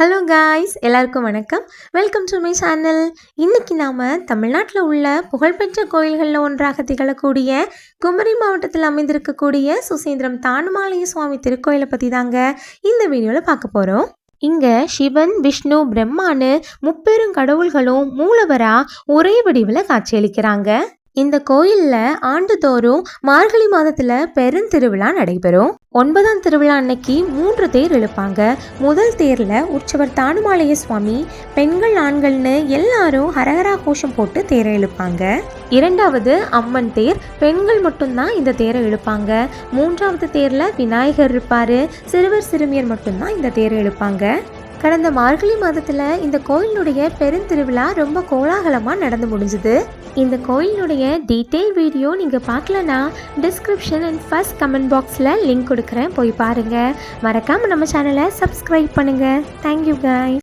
Hello guys எல்லாருக்கும் வணக்கம். Welcome to my channel இன்றைக்கி நாம் தமிழ்நாட்டில் உள்ள புகழ்பெற்ற கோயில்களில் ஒன்றாக திகழக்கூடிய குமரி மாவட்டத்தில் அமைந்திருக்கக்கூடிய சுசீந்திரம் தானுமாலய சுவாமி திருக்கோயிலை பற்றி தாங்க இந்த வீடியோவில் பார்க்க போகிறோம் இங்கே சிவன் விஷ்ணு பிரம்மான்னு முப்பெரும் கடவுள்களும் மூலவராக ஒரே வடிவில் காட்சியளிக்கிறாங்க. இந்த கோயிலில் ஆண்டுதோறும் மார்கழி மாதத்தில் பெருந்திருவிழா நடைபெறும். ஒன்பதாம் திருவிழா அன்னைக்கு மூன்று தேர் இழுப்பாங்க. முதல் தேரில் உற்சவர் தானுமாலய சுவாமி பெண்கள் ஆண்கள்னு எல்லாரும் ஹரஹரா கோஷம் போட்டு தேரை இழுப்பாங்க. இரண்டாவது அம்மன் தேர் பெண்கள் மட்டும்தான் இந்த தேரை இழுப்பாங்க. மூன்றாவது தேரில் விநாயகர் இருப்பார் சிறுவர் சிறுமியர் மட்டும்தான் இந்த தேரை இழுப்பாங்க. கடந்த மார்கழி மாதத்தில் இந்த கோயிலுடைய பெருந்திருவிழா ரொம்ப கோலாகலமாக நடந்து முடிஞ்சுது. இந்த கோயிலுடைய டீட்டெயில் வீடியோ நீங்கள் பார்க்கலனா டிஸ்கிரிப்ஷன் அண்ட் ஃபர்ஸ்ட் கமெண்ட் பாக்ஸில் லிங்க் கொடுக்குறேன். போய் பாருங்கள் மறக்காமல் நம்ம சேனலை சப்ஸ்கிரைப் பண்ணுங்கள் தேங்க்யூ காய்